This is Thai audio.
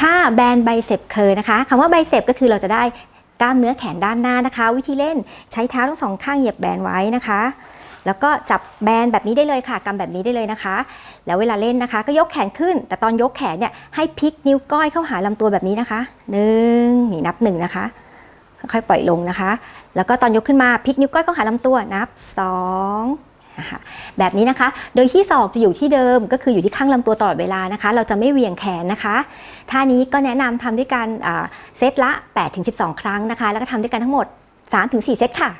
ถ้าแบนไบเซปเคอร์นะคะคำว่าไบเซปก็คือเราจะได้กล้ามเนื้อแขนด้านหน้านะคะ วิธีเล่นใช้เท้าทั้งสองข้างเหยียบแบนไว้นะคะ แล้วก็จับแบนแบบนี้ได้เลยค่ะกำแบบนี้ได้เลยนะคะ แล้วเวลาเล่นนะคะ ก็ยกแขนขึ้น แต่ตอนยกแขนเนี่ยให้พลิกนิ้วก้อยเข้าหาลำตัวแบบนี้นะคะหนึ่งนี่นับหนึ่งนะคะค่อยๆปล่อยลงนะคะ แล้วก็ตอนยกขึ้นมาพลิกนิ้วก้อยเข้าหาลำตัวนับสอง นะคะแบบนี้นะคะ โดยที่ศอกจะอยู่ที่เดิมก็คืออยู่ที่ข้างลำตัวตลอดเวลานะคะ เราจะไม่เวียงแขนนะคะท่านี้ก็แนะนำทำด้วยการเซตละ 8-12 ครั้งนะคะ แล้วก็ทำด้วยกันทั้งหมด 3-4 เซตค่ะ